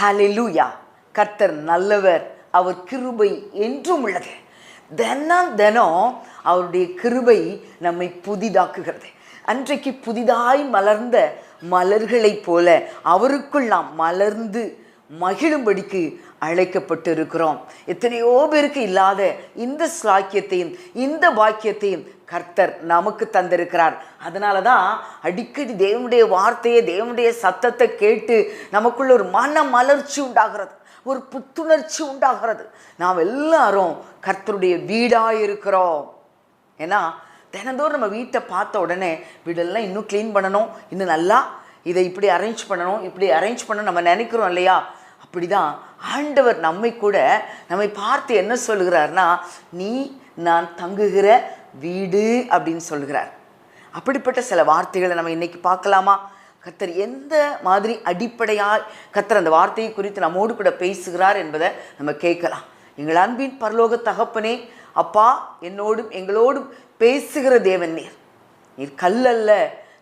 ஹலிலூயா கர்த்தர் நல்லவர் அவர் கிருபை என்றும் உள்ளது. தினம் தினம் அவருடைய கிருபை நம்மை புதிதாக்குகிறது. அன்றைக்கு புதிதாய் மலர்ந்த மலர்களைப் போல அவருக்குள் நாம் மலர்ந்து மகிழும்படிக்கு அழைக்கப்பட்டு இருக்கிறோம் எத்தனையோ பேருக்கு இல்லாத இந்த ஸ்லாக்கியத்தையும் இந்த வாக்கியத்தையும் கர்த்தர் நமக்கு தந்திருக்கிறார். அதனால தான் அடிக்கடி தேவனுடைய வார்த்தையை தேவனுடைய சத்தத்தை கேட்டு நமக்குள்ள ஒரு மன மலர்ச்சி உண்டாகிறது. ஒரு புத்துணர்ச்சி உண்டாகிறது. நாம் எல்லாரும் கர்த்தருடைய வீடாக இருக்கிறோம் ஏன்னா தினந்தோறும் நம்ம வீட்டை பார்த்த உடனே வீடெல்லாம் இன்னும் க்ளீன் பண்ணணும் இன்னும் நல்லா இதை இப்படி அரேஞ்ச் பண்ணணும் இப்படி அரேஞ்ச் பண்ணணும் நம்ம நினைக்கிறோம் இல்லையா? அப்படிதான் ஆண்டவர் நம்மை கூட நம்மை பார்த்து என்ன சொல்கிறார்னா நீ நான் தங்குகிற வீடு அப்படின்னு சொல்கிறார் அப்படிப்பட்ட சில வார்த்தைகளை நம்ம இன்னைக்கு பார்க்கலாமா? கத்தர் எந்த மாதிரி அடிப்படையாக கத்தர் அந்த வார்த்தையை குறித்து நம்மோடு கூட பேசுகிறார் என்பதை நம்ம கேட்கலாம். எங்கள் அன்பின் பரலோக தகப்பனே அப்பா என்னோடும் எங்களோடும் பேசுகிற தேவன் நீர். நீர் கல்லல்ல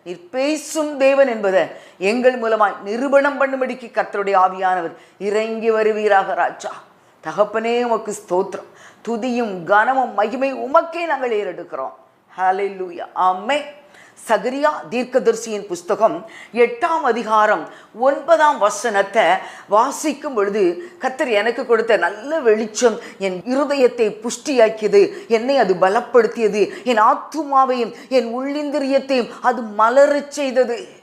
நீர் பேசும் தேவன் என்பதை எங்கள் மூலமாய் நிரூபணம் பண்ணும்படிக்கு கத்தருடைய ஆவியானவர் இறங்கி வருவீராக ராஜா. தகப்பனே உமக்கு ஸ்தோத்திரம். துதியும் கனமும் மகிமை உமக்கே நாங்கள் ஏறெடுக்கிறோம். ஹalleluya ஆமே சகரியா தீர்க்கதர்சியின் புஸ்தகம் எட்டாம் அதிகாரம் ஒன்பதாம் வசனத்தை வாசிக்கும் பொழுது கத்தர் எனக்கு கொடுத்த நல்ல வெளிச்சம் என் இருதயத்தை புஷ்டியாக்கியது. என்னை அது பலப்படுத்தியது. என் ஆத்துமாவையும் என் உள்ளிந்திரியத்தையும் அது மலரச் செய்தது.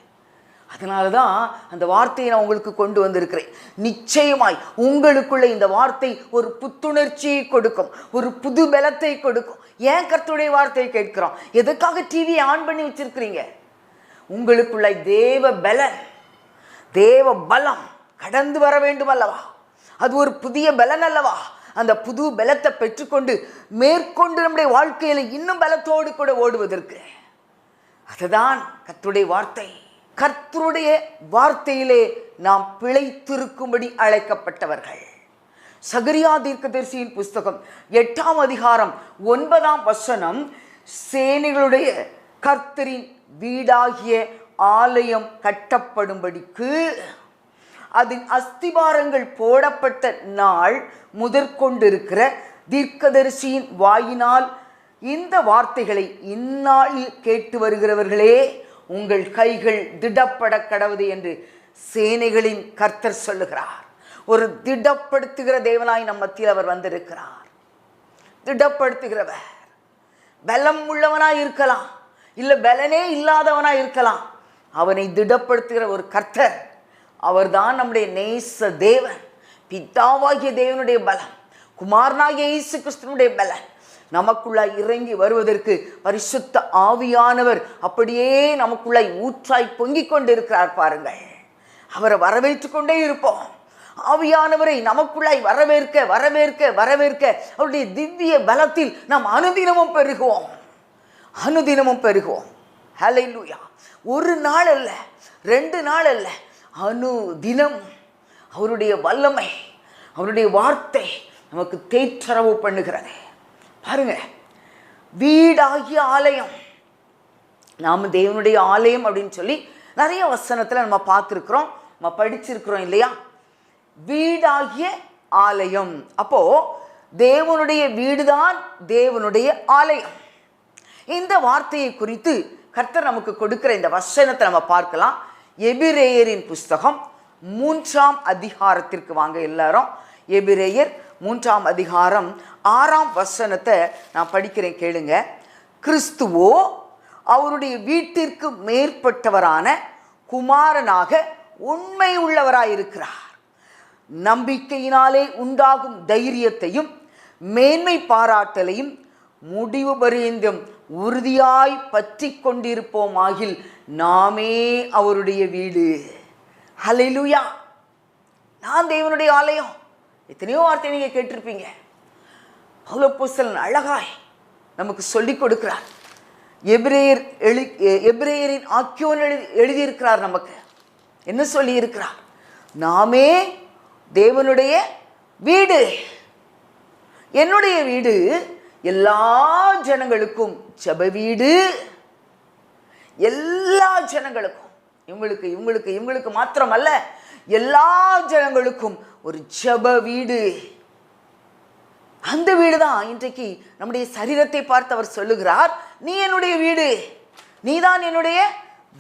அதனால தான் அந்த வார்த்தையை நான் உங்களுக்கு கொண்டு வந்திருக்கிறேன். நிச்சயமாய் உங்களுக்குள்ள இந்த வார்த்தை ஒரு புத்துணர்ச்சியை கொடுக்கும் ஒரு புது பலத்தை கொடுக்கும். ஏன் கர்த்தருடைய வார்த்தையை கேட்கிறோம்? எதுக்காக டிவியை ஆன் பண்ணி வச்சிருக்கிறீங்க? உங்களுக்குள்ள தேவ பலன் தேவ பலம் கடந்து வர வேண்டும் அல்லவா? அது ஒரு புதிய பலன் அல்லவா? அந்த புது பலத்தை பெற்றுக்கொண்டு மேற்கொண்டு நம்முடைய வாழ்க்கையில் இன்னும் பலத்தோடு கூட ஓடுவதற்கு. அதுதான் கத்துடைய வார்த்தை. கர்த்தருடைய வார்த்தையிலே நாம் பிழைத்திருக்கும்படி அழைக்கப்பட்டவர்கள். சகரியா தீர்க்கதரிசியின் புஸ்தகம் எட்டாம் அதிகாரம் ஒன்பதாம் வசனம் சேனைகளுடைய கர்த்தரின் வீடாகிய ஆலயம் கட்டப்படும்படிக்கு அதன் அஸ்திபாரங்கள் போடப்பட்ட நாள் முதற்கொண்டிருக்கிற தீர்க்கதரிசியின் வாயினால் இந்த வார்த்தைகளை இந்நாளில் கேட்டு வருகிறவர்களே உங்கள் கைகள் திடப்பட கடவுது என்று சேனைகளின் கர்த்தர் சொல்லுகிறார். ஒரு திடப்படுத்துகிற தேவனாய் நம் மத்தியில் அவர் வந்திருக்கிறார். திடப்படுத்துகிறவர். பலம் உள்ளவனாய் இருக்கலாம். இல்லை பலனே இல்லாதவனாய் இருக்கலாம். அவனை திடப்படுத்துகிற ஒரு கர்த்தர் அவர்தான் நம்முடைய நேச தேவன். பித்தாவாகிய தேவனுடைய பலம். குமாரனாகிய இயேசு கிறிஸ்தனுடைய பலன். நமக்குள்ளாய் இறங்கி வருவதற்கு பரிசுத்த ஆவியானவர் அப்படியே நமக்குள்ளாய் ஊற்றாய் பொங்கிக் கொண்டிருக்கிறார் பாருங்கள். அவரை வரவேற்று கொண்டே இருப்போம். ஆவியானவரை நமக்குள்ளாய் வரவேற்க வரவேற்க வரவேற்க அவருடைய திவ்ய பலத்தில் நாம் அனுதினமும் பெருகுவோம். அனுதினமும் பெருகுவோம். ஹலை லூயா ஒரு நாள் அல்ல ரெண்டு நாள் அல்ல அனு தினம் அவருடைய வல்லமை அவருடைய வார்த்தை நமக்கு தேற்றரவு பண்ணுகிறது. பாருங்க. வீடாகிய ஆலயம். நாம் தேவனுடைய ஆலயம் அப்படின்னு சொல்லி நிறைய வசனத்தில் நம்ம பார்த்துருக்குறோம் நம்ம படிச்சிருக்கிறோம் இல்லையா? வீடாகிய ஆலயம். அப்போது தேவனுடைய வீடுதான் தேவனுடைய ஆலயம். இந்த வார்த்தையை குறித்து கர்த்தர் நமக்கு கொடுக்கிற இந்த வசனத்தை நம்ம பார்க்கலாம். எபிரேயரின் புஸ்தகம் மூன்றாம் அதிகாரத்திற்கு வாங்க எல்லாரும். எபிரேயர் மூன்றாம் அதிகாரம் ஆறாம் வசனத்தை நான் படிக்கிறேன் கேளுங்க. கிறிஸ்துவோ அவருடைய வீட்டிற்கு மேற்பட்டவரான குமாரனாக உண்மை உள்ளவராயிருக்கிறார் நம்பிக்கையினாலே உண்டாகும் தைரியத்தையும் மேன்மை பாராட்டலையும் முடிவு பரியந்தம் உறுதியாய் பற்றி கொண்டிருப்போமாகில் நாமே அவருடைய வீடு. ஹலிலுயா நான் தேவனுடைய ஆலயம். எத்தனையோ வார்த்தை நீங்கள் கேட்டிருப்பீங்க. பௌலப்போஸ்தலன் அழகாய் நமக்கு சொல்லிக் கொடுக்கிறார். எபிரேயர் எழு எபிரேயரின் ஆக்கியோன் எழுதி எழுதியிருக்கிறார் நமக்கு. என்ன சொல்லியிருக்கிறார்? நாமே தேவனுடைய வீடு. என்னுடைய வீடு எல்லா ஜனங்களுக்கும் ஜெப வீடு. எல்லா ஜனங்களுக்கும். இவங்களுக்கு இவங்களுக்கு இவங்களுக்கு மாத்திரமல்ல எல்லா ஜனங்களுக்கும் ஒரு ஜெப வீடு. அந்த வீடு தான் இன்றைக்கு நம்முடைய சரீரத்தை பார்த்து அவர் சொல்லுகிறார் நீ என்னுடைய வீடு. நீதான் என்னுடைய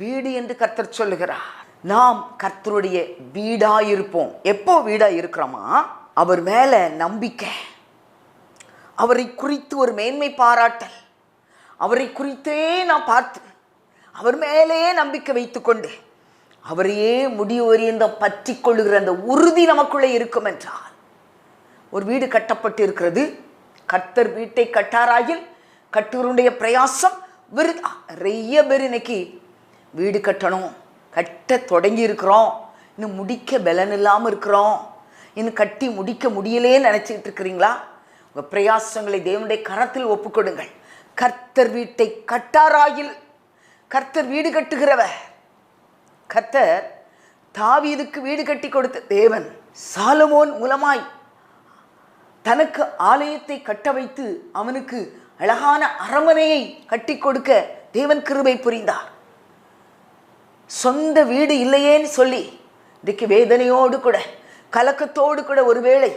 வீடு என்று கர்த்தர் சொல்லுகிறார். நாம் கர்த்தருடைய வீடாயிருப்போம். எப்போ வீடாக இருக்கிறோமா அவர் மேலே நம்பிக்கை. அவரை குறித்து ஒரு மேன்மை பாராட்டல். அவரை குறித்தே நான் பார்த்து அவர் மேலேயே நம்பிக்கை வைத்துக்கொண்டு அவரையே முடிவறியந்தம் பற்றி கொள்ளுகிற அந்த உறுதி நமக்குள்ளே இருக்கும் என்றால் ஒரு வீடு கட்டப்பட்டு இருக்கிறது கர்த்தர் வீட்டை கட்டாராயில் கட்டுவருடைய பிரயாசம் விருதா நிறைய பேர் இன்னைக்கு வீடு கட்டணும். கட்ட தொடங்கி இருக்கிறோம் இன்னும் முடிக்க பலன் இல்லாமல் இருக்கிறோம். இன்னும் கட்டி முடிக்க முடியலேன்னு நினச்சிக்கிட்டு இருக்கிறீங்களா? உங்கள் பிரயாசங்களை தேவனுடைய கரத்தில் ஒப்புக்கொடுங்கள். கர்த்தர் வீட்டை கட்டாராயில் கர்த்தர் வீடு கட்டுகிறவ கர்த்தர் தாவீதுக்கு வீடு கட்டி கொடுத்த தேவன் சாலமோன் மூலமாய் தனக்கு ஆலயத்தை கட்ட வைத்து அவனுக்கு அழகான அரமனையை கட்டி கொடுக்க தேவன் கிருபை புரிந்தார். சொந்த வீடு இல்லையேன்னு சொல்லி இன்றைக்கு வேதனையோடு கூட கலக்கத்தோடு கூட ஒருவேளை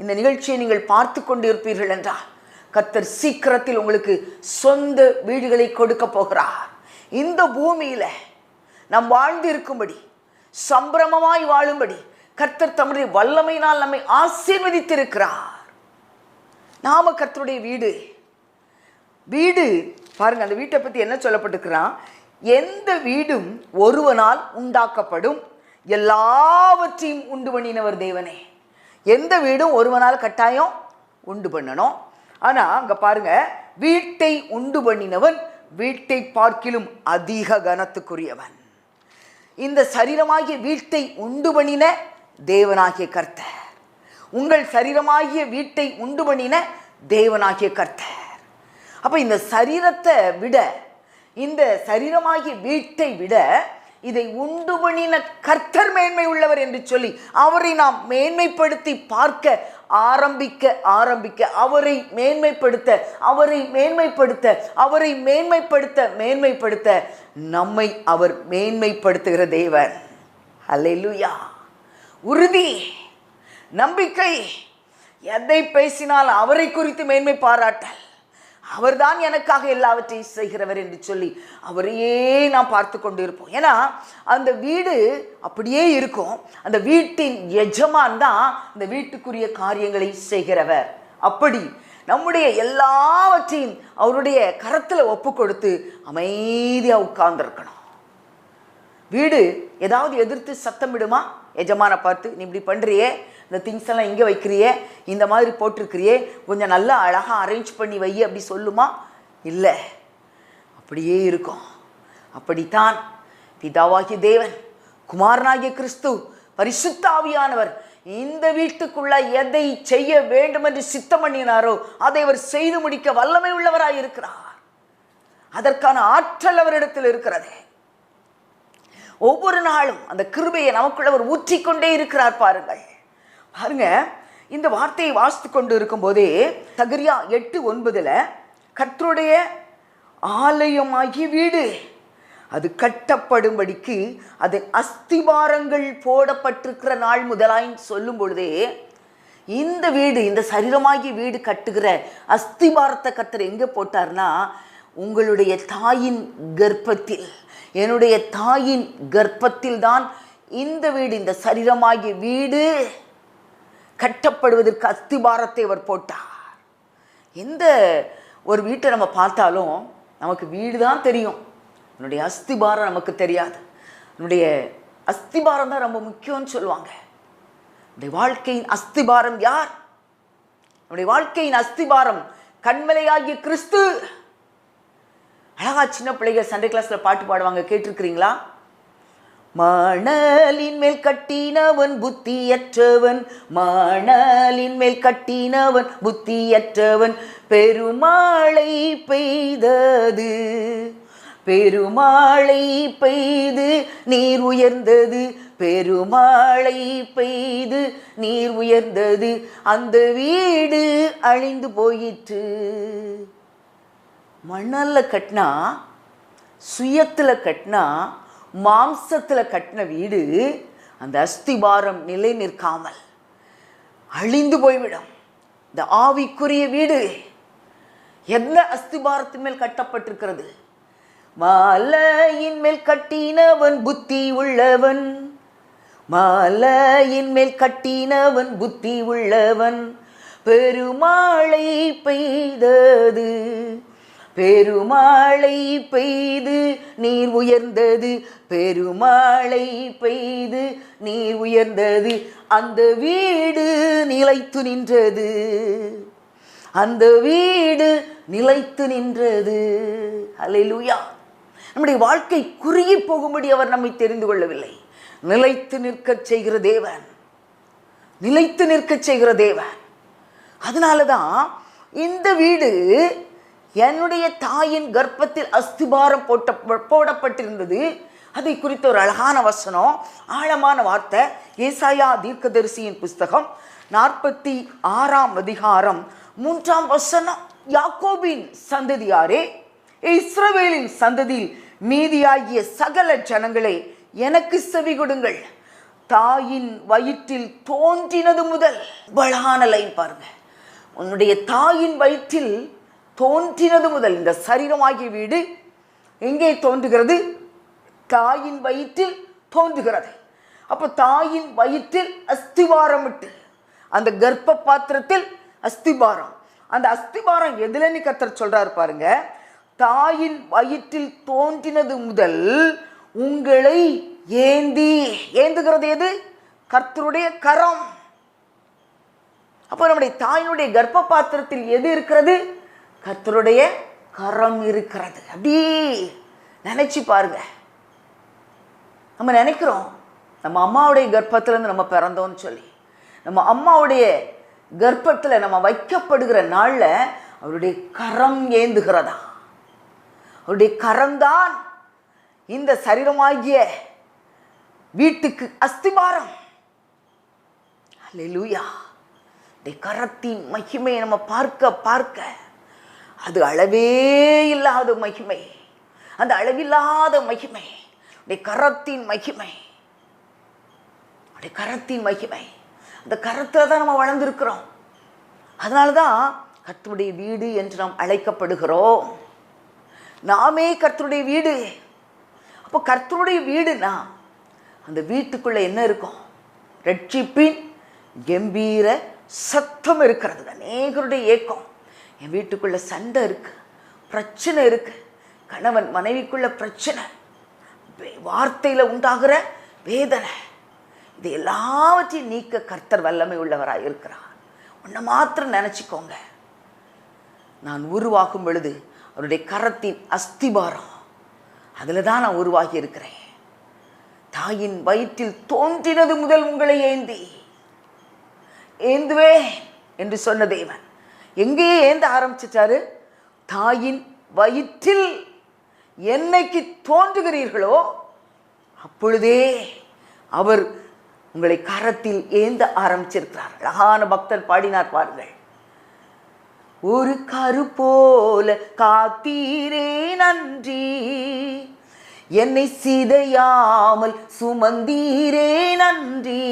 இந்த நிகழ்ச்சியை நீங்கள் பார்த்து கொண்டு இருப்பீர்கள் என்றால் கர்த்தர் சீக்கிரத்தில் உங்களுக்கு சொந்த வீடுகளை கொடுக்க போகிறார். இந்த பூமியில நாம் வாழ்ந்து இருக்கும்படி சம்பிரமமாய் வாழும்படி கர்த்தர் தம்முடைய வல்லமையினால் நம்மை ஆசீர்வதித்திருக்கிறார். நாம கர்த்தருடைய வீடு. வீடு பாருங்க அந்த வீட்டை பத்தி என்ன சொல்லப்பட்டிருக்கிறான் எந்த வீடும் ஒருவனால் உண்டாக்கப்படும். எல்லாவற்றையும் உண்டு பண்ணினவர் தேவனே. எந்த வீடும் ஒருவனால் கட்டாயம் உண்டு பண்ணணும். ஆனா அங்க பாருங்க வீட்டை உண்டு பண்ணினவன் வீட்டை பார்க்கிலும் அதிக கனத்துக்குரியவன். இந்த சரீரமாகிய வீட்டை உண்டு பண்ணின தேவனாகிய கர்த்தர். உங்கள் சரீரமாகிய வீட்டை உண்டு பண்ணின தேவனாகிய கர்த்தர். அப்போ இந்த சரீரத்தை விட இந்த சரீரமாகிய வீட்டை விட இதை உண்டு பண்ணின கர்த்தர் மேன்மை உள்ளவர் என்று சொல்லி அவரை நாம் மேன்மைப்படுத்தி பார்க்க ஆரம்பிக்க ஆரம்பிக்க அவரை மேன்மைப்படுத்த அவரை மேன்மைப்படுத்த அவரை மேன்மைப்படுத்த மேன்மைப்படுத்த நம்மை அவர் மேன்மைப்படுத்துகிற தேவன். அல்லையா உறுதி. நம்பிக்கை. எதை பேசினால் அவரை குறித்து மேன்மை பாராட்டல். அவர்தான் எனக்காக எல்லாவற்றையும் செய்கிறவர் என்று சொல்லி அவரையே நான் பார்த்து கொண்டு இருப்போம் ஏன்னா அந்த வீடு அப்படியே இருக்கும். அந்த வீட்டின் எஜமான் தான் இந்த வீட்டுக்குரிய காரியங்களை செய்கிறவர். அப்படி நம்முடைய எல்லாவற்றையும் அவருடைய கரத்தில் ஒப்பு கொடுத்து அமைதியாக உட்கார்ந்துருக்கணும். வீடு ஏதாவது எதிர்த்து சத்தம் விடுமா? எஜமான பார்த்து நீ இப்படி பண்ணுறியே இந்த திங்ஸ் எல்லாம் இங்கே வைக்கிறியே? இந்த மாதிரி போட்டிருக்கிறியே? கொஞ்சம் நல்லா அழகாக அரேஞ்ச் பண்ணி வை அப்படி சொல்லுமா? இல்லை. அப்படியே இருக்கும். அப்படித்தான் பிதாவாகிய தேவன் குமாரனாகிய கிறிஸ்து பரிசுத்தாவியானவர் இந்த வீட்டுக்குள்ள எதை செய்ய வேண்டும் என்று சித்தம் பண்ணினாரோ அதை அவர் செய்து முடிக்க வல்லமை உள்ளவராய் இருக்கிறார். அதற்கான ஆற்றல் அவரிடத்தில் இருக்கிறது. ஒவ்வொரு நாளும் அந்த கிருபையை நமக்குள்ள அவர் ஊற்றிக்கொண்டே இருக்கிறார் பாருங்கள். பாருங்க இந்த வார்த்தையை வாசித்து கொண்டு இருக்கும்போதே சகரியா எட்டு ஒன்பதில் கர்த்தருடைய ஆலயமாகிய வீடு அது கட்டப்படும்படிக்கு அது அஸ்திவாரங்கள் போடப்பட்டிருக்கிற நாள் முதலாயின்னு சொல்லும் பொழுதே இந்த வீடு இந்த சரீரமாகி வீடு கட்டுகிற அஸ்திபாரத்தை கத்தர் எங்கே போட்டார்னா உங்களுடைய தாயின் கர்ப்பத்தில் என்னுடைய தாயின் கர்ப்பத்தில் தான் இந்த வீடு இந்த சரீரமாகிய வீடு கட்டப்படுவதற்கு அஸ்திபாரத்தை அவர் போட்டார். எந்த ஒரு வீட்டை நம்ம பார்த்தாலும் நமக்கு வீடு தான் தெரியும். என்னுடைய அஸ்திபாரம் நமக்கு தெரியாது. என்னுடைய அஸ்திபாரம் தான் ரொம்ப முக்கியம்னு சொல்லுவாங்க. நம்முடைய வாழ்க்கையின் அஸ்திபாரம் யார்? நம்முடைய வாழ்க்கையின் அஸ்திபாரம் கண்மலையாகிய கிறிஸ்து. அழகா சின்ன பிள்ளைகள் சண்டே கிளாஸில் பாட்டு பாடுவாங்க கேட்டிருக்கிறீங்களா? மணலின் மேல் கட்டினவன் புத்தியற்றவன் மணலின் மேல் கட்டினவன் புத்தியற்றவன். பெருமாளை பெய்தது பெருமாளை பெய்து நீர் உயர்ந்தது பெருமாளை பெய்து நீர் உயர்ந்தது. அந்த வீடு அழிந்து போயிற்று. மணலில் கட்டினா சுயத்தில் கட்டினா மாம்சத்தில் கட்டின வீடு அந்த அஸ்திபாரம் நிலை நிற்காமல் அழிந்து போய்விடும். இந்த ஆவிக்குரிய வீடு எந்த அஸ்திபாரத்தின் மேல் கட்டப்பட்டிருக்கிறது? மாலையின் மேல் கட்டினவன் புத்தி உள்ளவன். மாலையின் மேல் கட்டினவன் புத்தி உள்ளவன். பெருமாளை பெய்தது பெருமாளை பெய்து நீர் உயர்ந்தது. பெருமாளை பெய்து நீர் உயர்ந்தது. அந்த வீடு நிலைத்து நின்றது. அந்த வீடு நிலைத்து நின்றது. அலையிலுயா நம்முடைய வாழ்க்கை குறுகி போகும்படி அவர் நம்மை தெரிந்து கொள்ளவில்லை. நிலைத்து நிற்கச் செய்கிற தேவன். நிலைத்து நிற்கச் செய்கிற தேவன். அதனால தான் இந்த வீடு என்னுடைய தாயின் கர்ப்பத்தில் அஸ்திபாரம் போட்ட போடப்பட்டிருந்தது. அதை குறித்த ஒரு அழகான வசனம் ஆழமான வார்த்தை ஏசாயா தீர்க்கதரிசியின் புஸ்தகம் நாற்பத்தி ஆறாம் அதிகாரம் மூன்றாம் வசனம். யாக்கோபின் சந்ததியாரே இஸ்ரவேலின் சந்ததியில் மீதியாகிய சகல ஜனங்களே எனக்கு செவி கொடுங்கள். தாயின் வயிற்றில் தோன்றினது முதல். பலகான லைன் பாருங்க. உன்னுடைய தாயின் வயிற்றில் தோன்றினது முதல். இந்த சரீரமாகிய வீடு எங்கே தோன்றுகிறது? தாயின் வயிற்றில் தோன்றுகிறது. அப்போ தாயின் வயிற்றில் அஸ்திவாரமிட்டு அந்த கர்ப்ப பாத்திரத்தில் அஸ்திபாரம். அந்த அஸ்திபாரம் எதுலன்னு கத்தர் சொல்கிறார் பாருங்க தாயின் வயிற்றில் தோன்றினது முதல் உங்களை ஏந்தி ஏந்துகிறது எது? கர்த்தருடைய கரம். அப்போ நம்முடைய தாயினுடைய கர்ப்ப பாத்திரத்தில் எது இருக்கிறது? கர்த்தருடைய கரம் இருக்கிறது. அப்படி நினைச்சு பாருங்க. நம்ம நினைக்கிறோம் நம்ம அம்மாவுடைய கர்ப்பத்திலேருந்து நம்ம பிறந்தோம்னு சொல்லி நம்ம அம்மாவுடைய கர்ப்பத்தில் நம்ம வைக்கப்படுகிற நாளில் அவருடைய கரம் ஏந்துகிறதா? அவருடைய கரம்தான் இந்த சரீரமாகிய வீட்டுக்கு அஸ்திபாரம். அல்லேலூயா கரத்தின் மகிமையை நம்ம பார்க்க பார்க்க அது அளவே இல்லாத மகிமை. அந்த அளவில்லாத மகிமை. உடைய கரத்தின் மகிமை. உடைய கரத்தின் மகிமை. அந்த கரத்தில் தான் நம்ம வளர்ந்துருக்கிறோம். அதனால தான் கர்த்தருடைய வீடு என்று நாம் அழைக்கப்படுகிறோம். நாமே கர்த்தருடைய வீடு. அப்போ கர்த்தருடைய வீடுனா அந்த வீட்டுக்குள்ளே என்ன இருக்கும்? ரட்சிப்பின் கம்பீர சத்தம் இருக்கிறது. அநேகருடைய ஏக்கம். என் வீட்டுக்குள்ள சண்டை இருக்கு பிரச்சனை இருக்கு. கணவன் மனைவிக்குள்ள பிரச்சனை. வார்த்தையில் வார்த்தையில உண்டாகிற வேதனை. இது எல்லாவற்றையும் நீக்க கர்த்தர் வல்லமை உள்ளவராக இருக்கிறார். உன்னை மாத்திரம் நினச்சிக்கோங்க. நான் உருவாகும் பொழுது அவருடைய கரத்தின் அஸ்திபாரம் அதில் தான் நான் உருவாகி இருக்கிறேன். தாயின் வயிற்றில் தோன்றினது முதல் உங்களை ஏந்தி. ஏந்துவே என்று சொன்ன தேவன். எங்கேயே ஏந்த ஆரம்பிச்சிட்டாரு? தாயின் வயிற்றில் என்னைக்கு தோன்றுகிறீர்களோ அப்பொழுதே அவர் உங்களை கரத்தில் ஏந்த ஆரம்பிச்சிருக்கிறார் அழகான பக்தர் பாடினார் பாருங்கள். ஒரு கரு போல காத்தீரே நன்றி என்னை சிதையாமல் சுமந்தீரே நன்றி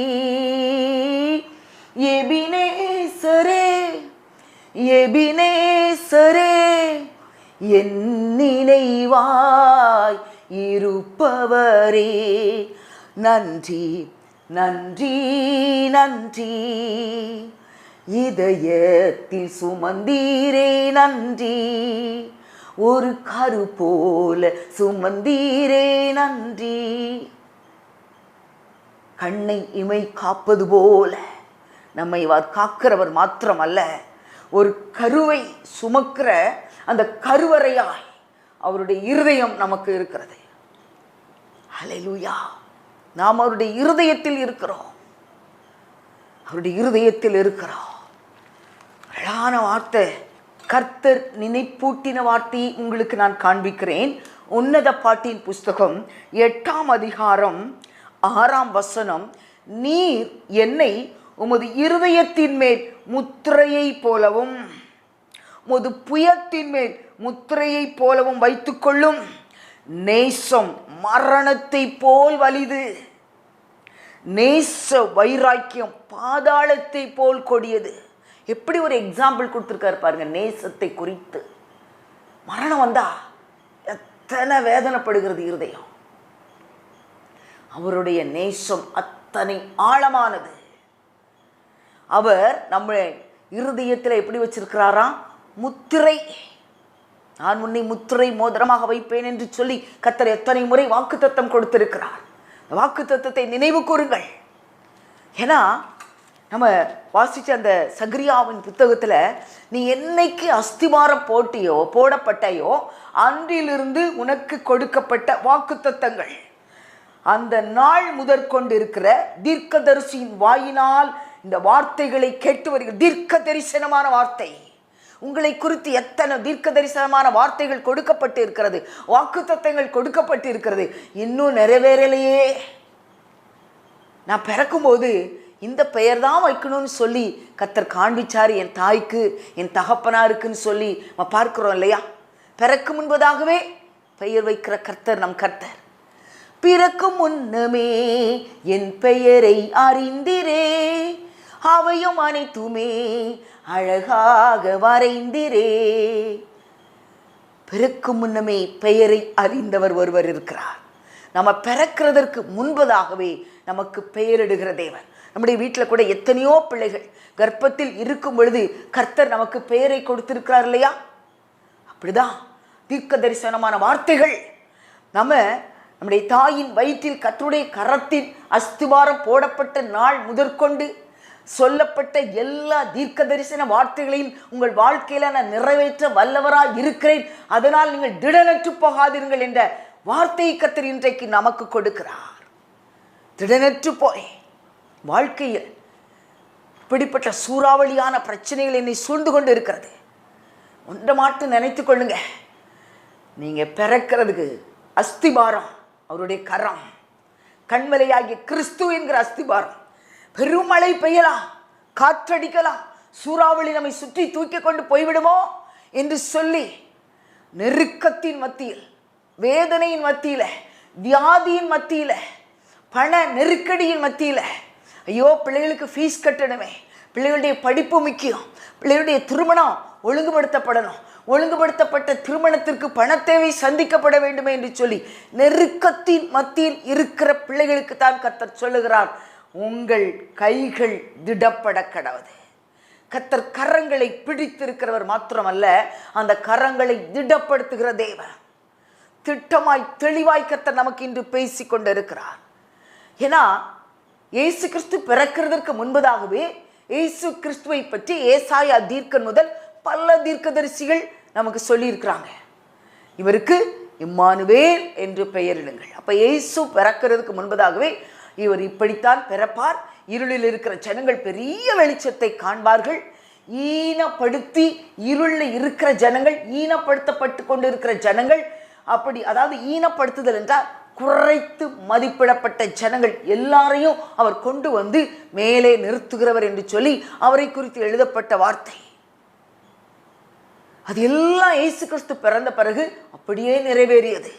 எபினேசரே எபினேசரே என் நினைவாய் இருப்பவரே. நன்றி நன்றி நன்றி. இதயத்தில் சுமந்தீரே நன்றி. ஒரு கரு போல சுமந்தீரே நன்றி. கண்ணை இமை காப்பது போல நம்மை அவர் காக்கிறவர் மாத்திரமல்ல. ஒரு கருவை சுமக்கிற அந்த கருவறையாய் அவருடைய இருதயம் நமக்கு இருக்கிறது. அலையூயா நாம் அவருடைய இருதயத்தில் இருக்கிறோம். அவருடைய இருதயத்தில் இருக்கிறோம். அழகான வார்த்தை. கர்த்தர் நினைப்பூட்டின வார்த்தையை உங்களுக்கு நான் காண்பிக்கிறேன். உன்னத பாட்டின் புஸ்தகம் எட்டாம் அதிகாரம் ஆறாம் வசனம். நீர் என்னை உமது இருதயத்தின் மேல் முத்திரையை போலவும் முது புயத்தின் மேல் முத்திரையை போலவும் வைத்துக்கொள்ளும். நேசம் மரணத்தை போல் வலிது. நேச வைராக்கியம் பாதாளத்தை போல் கொடியது. எப்படி ஒரு எக்ஸாம்பிள் கொடுத்துருக்காரு பாருங்க நேசத்தை குறித்து. மரணம் வந்தா எத்தனை வேதனைப்படுகிறது இருதயம். அவருடைய நேசம் அத்தனை ஆழமானது. அவர் நம்ம இருதயத்தில் எப்படி வச்சிருக்கிறாராம் முத்திரை. நான் உன்னை முத்திரை மோதிரமாக வைப்பேன் என்று சொல்லி கத்தர் எத்தனை முறை வாக்குத்தத்தம் கொடுத்திருக்கிறார். வாக்கு வாக்குத்தத்தத்தை நினைவு கூறுங்கள். ஏன்னா நம்ம வாசித்த அந்த சக்ரியாவின் புத்தகத்தில் நீ என்னைக்கு அஸ்திவாரம் போட்டியோ போடப்பட்டையோ அன்றிலிருந்து உனக்கு கொடுக்கப்பட்ட வாக்குத்தத்தங்கள். அந்த நாள் முதற்கொண்டு இருக்கிற தீர்க்கதரிசியின் வாயினால் இந்த வார்த்தைகளை கேட்டு வருகிற தீர்க்க தரிசனமான வார்த்தை. உங்களை குறித்து எத்தனை தீர்க்க தரிசனமான வார்த்தைகள் கொடுக்கப்பட்டு இருக்கிறது வாக்குத்தத்தங்கள் கொடுக்கப்பட்டு இருக்கிறது இன்னும் நிறைவேறலையே. நான் பிறக்கும்போது இந்த பெயர் தான் வைக்கணும்னு சொல்லி கத்தர் காண்பிச்சார் என் தாய்க்கு என் தகப்பனாருக்குன்னு சொல்லி நம்ம பார்க்குறோம் இல்லையா? பிறக்கும் முன்பதாகவே பெயர் வைக்கிற கர்த்தர் நம் கர்த்தர். பிறக்கும் முன்னமே என் பெயரை அறிந்திரே. அவையும் அனைத்துமே அழகாக வரைந்திரே. பிறக்கும் முன்னமே பெயரை அறிந்தவர் ஒருவர் இருக்கிறார். நம்ம பிறக்கிறதற்கு முன்பதாகவே நமக்கு பெயரிடுகிற தேவன். நம்முடைய வீட்டில் கூட எத்தனையோ பிள்ளைகள் கர்ப்பத்தில் இருக்கும் பொழுது கர்த்தர் நமக்கு பெயரை கொடுத்திருக்கிறார் இல்லையா? அப்படிதான் தீர்க்க தரிசனமான வார்த்தைகள். நம்ம நம்முடைய தாயின் வயிற்றில் கர்த்தருடைய கரத்தின் அஸ்திவாரம் போடப்பட்ட நாள் முதற்கொண்டு சொல்லப்பட்ட எல்லா தீர்க்க தரிசன வார்த்தைகளையும் உங்கள் வாழ்க்கையில் நான் நிறைவேற்ற வல்லவராக இருக்கிறேன். அதனால் நீங்கள் திடனற்று போகாதீர்கள் என்ற வார்த்தையை கத்தர் இன்றைக்கு நமக்கு கொடுக்கிறார். திடனற்று போய் வாழ்க்கையில் இப்படிப்பட்ட சூறாவளியான பிரச்சனைகள் என்னை சூழ்ந்து கொண்டு இருக்கிறது. ஒன்றை மாட்டு நினைத்து கொள்ளுங்க. நீங்கள் பிறக்கிறதுக்கு அஸ்திபாரம் அவருடைய கரம். கண்மலையாகிய கிறிஸ்து என்கிற அஸ்திபாரம். பெருமழை பெய்யலாம் காற்றடிக்கலாம் சூறாவளி நம்மை சுற்றி தூக்கி கொண்டு போய்விடுமோ? என்று சொல்லி நெருக்கத்தின் மத்தியில் வேதனையின் மத்தியில் வியாதியின் மத்தியில் பண நெருக்கடியின் மத்தியில் ஐயோ பிள்ளைகளுக்கு ஃபீஸ் கட்டணுமே. பிள்ளைகளுடைய படிப்பு முக்கியம். பிள்ளைகளுடைய திருமணம் ஒழுங்குபடுத்தப்படணும். ஒழுங்குபடுத்தப்பட்ட திருமணத்திற்கு பணத்தேவை சந்திக்கப்பட வேண்டுமே என்று சொல்லி நெருக்கத்தின் மத்தியில் இருக்கிற பிள்ளைகளுக்கு தான் கத்தர் சொல்லுகிறார். உங்கள் கைகள் திடப்பட கடவுது கத்தர் கரங்களை பிடித்திருக்கிறவர் மாத்திரமல்ல அந்த கரங்களை திடப்படுத்துகிற தேவன். திட்டமாய் தெளிவாய் கத்தர் நமக்கு இன்று பேசி கொண்டிருக்கிறார். ஏன்னா இயேசு கிறிஸ்து பிறக்கிறதற்கு முன்பதாகவே இயேசு கிறிஸ்துவை பற்றி ஏசாயா தீர்க்கன் முதல் பல தீர்க்கதரிசிகள் நமக்கு சொல்லியிருக்கிறாங்க. இவருக்கு இம்மானுவேல் என்று பெயரிடுங்கள். அப்போ இயேசு பிறக்கிறதுக்கு முன்பதாகவே இவர் இப்படித்தான் பிறப்பார். இருளில் இருக்கிற ஜனங்கள் பெரிய வெளிச்சத்தை காண்பார்கள். ஈனப்படுத்தி இருளில் இருக்கிற ஜனங்கள் ஈனப்படுத்தப்பட்டு கொண்டு இருக்கிற ஜனங்கள் அப்படி அதாவது ஈனப்படுத்துதல் என்றால் குறைத்து மதிப்பிடப்பட்ட ஜனங்கள் எல்லாரையும் அவர் கொண்டு வந்து மேலே நிறுத்துகிறவர் என்று சொல்லி அவரை குறித்து எழுதப்பட்ட வார்த்தை. அது எல்லாம் இயேசு கிறிஸ்து பிறந்த பிறகு அப்படியே நிறைவேறியது.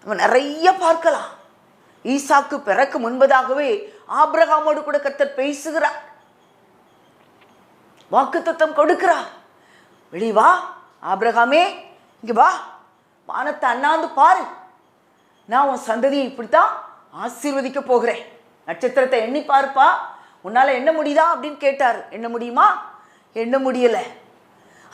நம்ம நிறைய பார்க்கலாம். ஈசாக்கு பிறக்கு முன்பதாகவே ஆப்ரஹாமோடு கூட கத்தர் பேசுகிறார். வாக்குத்தத்தம் கொடுக்கிறார். வெளி வா ஆப்ரஹாமே இங்கே வா. வானத்தை அண்ணாந்து பாரு. நான் உன் சந்ததியை இப்படித்தான் ஆசீர்வதிக்க போகிறேன். நட்சத்திரத்தை எண்ணி பார்ப்பா. உன்னால் என்ன முடியுதா அப்படின்னு கேட்டார். என்ன முடியுமா? எண்ண முடியலை.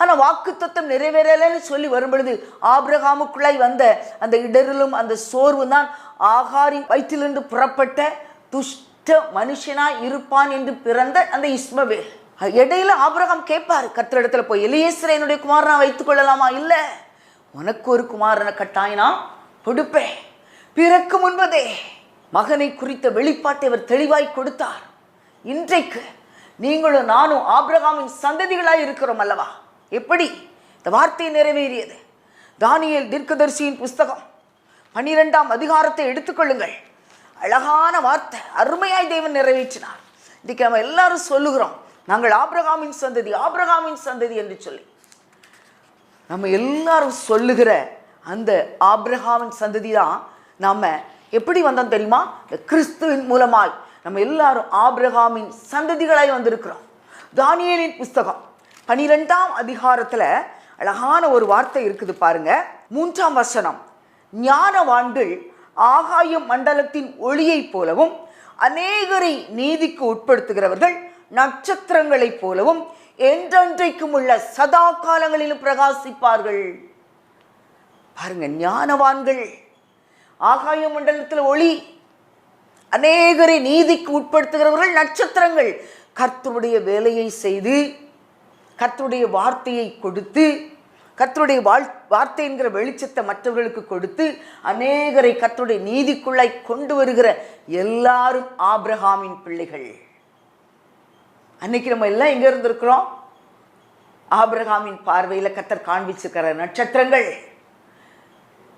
ஆனால் வாக்குத்தத்தம் நிறைவேறலைன்னு சொல்லி வரும்பொழுது ஆப்ரஹாமுக்குள்ளாய் வந்த அந்த இடரிலும் அந்த சோர்வு தான் ஆகாரின் வயிற்றிலிருந்து புறப்பட்ட துஷ்ட மனுஷனாய் இருப்பான் என்று பிறந்த அந்த இஸ்மவேல். இடையில ஆபிரகாம் கேட்பார் கத்திரிடத்துல போய் எலியேசரை என்னுடைய குமாரனா வைத்துக் கொள்ளலாமா? இல்லை. உனக்கு ஒரு குமாரனை கட்டாயினா கொடுப்பேன். பிறக்கு முன்பதே மகனை குறித்த வெளிப்பாட்டை அவர் தெளிவாய் கொடுத்தார். இன்றைக்கு நீங்களும் நானும் ஆபிரகாமின் சந்ததிகளாய் இருக்கிறோம் அல்லவா? எப்படி? இந்த வார்த்தை நிறைவேறியது. தானியல் தீர்க்கதரிசியின் புஸ்தகம் பன்னிரெண்டாம் அதிகாரத்தை எடுத்துக்கொள்ளுங்கள். அழகான வார்த்தை அருமையாய் தேவன் நிறைவேற்றினார். இன்றைக்கு நம்ம எல்லாரும் சொல்லுகிறோம். நாங்கள் ஆப்ரகாமின் சந்ததி ஆப்ரகாமின் சந்ததி என்று சொல்லி. நம்ம எல்லாரும் சொல்லுகிற அந்த ஆப்ரஹாமின் சந்ததி தான் நாம் எப்படி வந்தோம் தெரியுமா? இந்த கிறிஸ்துவின் மூலமாய் நம்ம எல்லாரும் ஆப்ரஹாமின் சந்ததிகளாய் வந்திருக்கிறோம். தானியலின் புஸ்தகம் பனிரெண்டாம் அதிகாரத்தில் அழகான ஒரு வார்த்தை இருக்குது பாருங்க. மூன்றாம் வசனம். ஞானவான்கள் ஆகாய மண்டலத்தின் ஒளியைப் போலவும் அநேகரை நீதிக்கு உட்படுத்துகிறவர்கள் நட்சத்திரங்களைப் போலவும் என்றென்றைக்கும் உள்ள சதா காலங்களிலும் பிரகாசிப்பார்கள். பாருங்க ஞானவான்கள் ஆகாய மண்டலத்தில் ஒளி அநேகரை நீதிக்கு உட்படுத்துகிறவர்கள் நட்சத்திரங்கள். கர்த்தருடைய வேலையை செய்து கர்த்தருடைய வார்த்தையை கொடுத்து கர்த்தருடைய வாழ் வார்த்தை என்கிற வெளிச்சத்தை மற்றவர்களுக்கு கொடுத்து அநேகரை கர்த்தருடைய நீதிக்குள்ளாய் கொண்டு வருகிற எல்லாரும் ஆப்ரஹாமின் பிள்ளைகள். அன்னைக்கு நம்ம எல்லாம் எங்க இருந்திருக்கிறோம்? ஆப்ரஹாமின் பார்வையில் கத்தர் காண்பிச்சிருக்கிற நட்சத்திரங்கள்.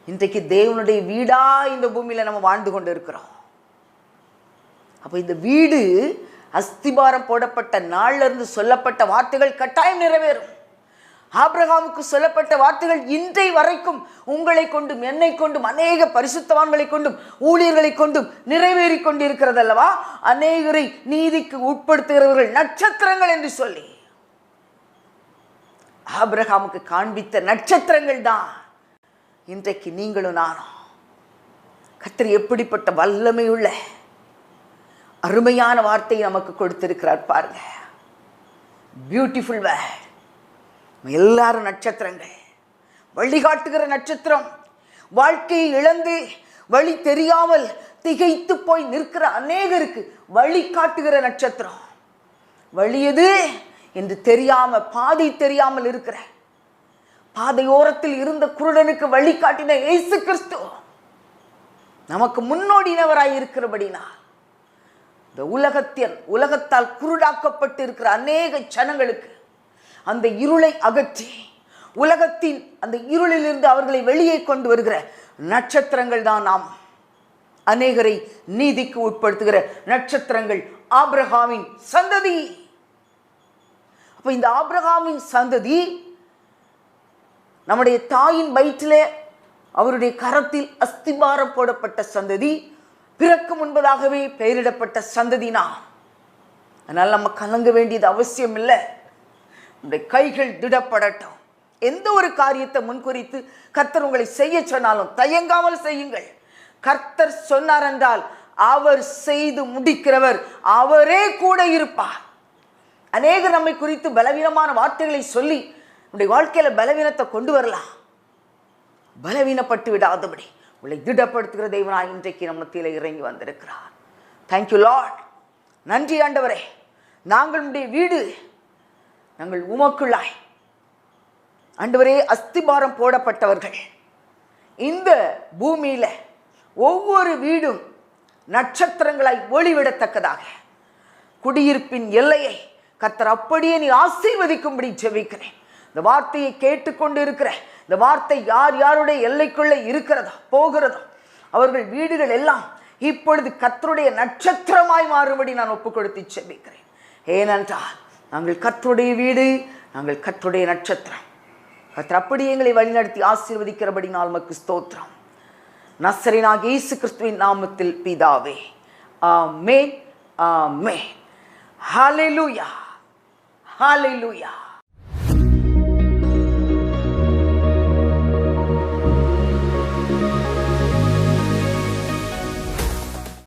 இன்றைக்கு தேவனுடைய வீடா இந்த பூமியில நம்ம வாழ்ந்து கொண்டு இருக்கிறோம் அப்போ இந்த வீடு அஸ்திபாரம் போடப்பட்ட நாளிலிருந்து சொல்லப்பட்ட வார்த்தைகள் கட்டாயம் நிறைவேறும். ஆப்ரஹாமுக்கு சொல்லப்பட்ட வார்த்தைகள் இன்றை வரைக்கும் உங்களை கொண்டும் என்னை கொண்டும் அநேக பரிசுத்தவான்களை கொண்டும் ஊழியர்களை கொண்டும் நிறைவேறி கொண்டிருக்கிறது அல்லவா அநேகரை நீதிக்கு உட்படுத்துகிறவர்கள் நட்சத்திரங்கள் என்று சொல்லி. ஆப்ரஹாமுக்கு காண்பித்த நட்சத்திரங்கள் தான் இன்றைக்கு நீங்களும் நானும். கத்திரி எப்படிப்பட்ட வல்லமையுள்ள அருமையான வார்த்தையை நமக்கு கொடுத்திருக்கிறார் பாருங்க. பியூட்டிஃபுல் வேர்ட் எல்லாரும் நட்சத்திரங்கள். வழிகாட்டுகிற நட்சத்திரம். வாழ்க்கையை இழந்து வழி தெரியாமல் திகைத்து போய் நிற்கிற அநேகருக்கு வழி காட்டுகிற நட்சத்திரம். வழி எது? என்று தெரியாம பாதை தெரியாமல் இருக்கிற. பாதையோரத்தில் இருந்த குருடனுக்கு வழி காட்டின இயேசு கிறிஸ்து. நமக்கு முன்னோடினவராய் இருக்கிறபடினா இந்த உலகத்தில் உலகத்தால் குருடாக்கப்பட்டு இருக்கிற அநேக ஜனங்களுக்கு அந்த இருளை அகற்றி உலகத்தின் அந்த இருளிலிருந்து அவர்களை வெளியே கொண்டு வருகிற நட்சத்திரங்கள் தான் நாம். அநேகரை நீதிக்கு உட்படுத்துகிற நட்சத்திரங்கள் ஆப்ரஹாமின் சந்ததி. அப்ப இந்த ஆப்ரஹாமின் சந்ததி நம்முடைய தாயின் வயிற்றிலே அவருடைய கரத்தில் அஸ்திபாரம் போடப்பட்ட சந்ததி. பிறக்கும் முன்பதாகவே பெயரிடப்பட்ட சந்ததினா. அதனால் நம்ம கலங்க வேண்டியது அவசியம் இல்லை. நம்முடைய கைகள் திடப்படட்டும். எந்த ஒரு காரியத்தை முன்குறித்து கர்த்தர் உங்களை செய்ய சொன்னாலும் தயங்காமல் செய்யுங்கள். கர்த்தர் சொன்னார் என்றால் அவர் செய்து முடிக்கிறவர் அவரே கூட இருப்பார். அநேகர் நம்மை குறித்து பலவீனமான வார்த்தைகளை சொல்லி நம்முடைய வாழ்க்கையில் பலவீனத்தை கொண்டு வரலாம். பலவீனப்பட்டு விடாதபடி. உங்களை திடப்படுத்துகிற தெய்வனாய் இன்றைக்கு நம்ம மத்தியில் இறங்கி வந்திருக்கிறார். தேங்க்யூ லார்ட் நன்றி ஆண்டவரே. நாங்களுடைய வீடு நாங்கள் உமக்குள்ளாய். ஆண்டவரே அஸ்திபாரம் போடப்பட்டவர்கள். இந்த பூமியில ஒவ்வொரு வீடும் நட்சத்திரங்களாய் ஒளிவிடத்தக்கதாக. குடியிருப்பின் எல்லையை கத்தர் அப்படியே நீ ஆசீர்வதிக்கும்படி ஜெபிக்கிறேன். இந்த வார்த்தையை கேட்டுக்கொண்டு இருக்கிற இந்த வார்த்தை யார் யாருடைய எல்லைக்குள்ளே இருக்கிறதோ போகிறதோ? அவர்கள் வீடுகள் எல்லாம் இப்பொழுது கத்தருடைய நட்சத்திரமாய் மாறும்படி நான் ஒப்பு கொடுத்து செபிக்கிறேன். ஏனென்றால் நாங்கள் கத்தருடைய வீடு நாங்கள் கத்தருடைய நட்சத்திரம். கத்தர் அப்படி எங்களை வழிநடத்தி ஆசீர்வதிக்கிறபடி நாள் மக்கு ஸ்தோத்திரம். நசரினாக இயேசு கிறிஸ்துவின் நாமத்தில் பிதாவே. ஆமென் ஆமென். ஹalleluya ஹalleluya.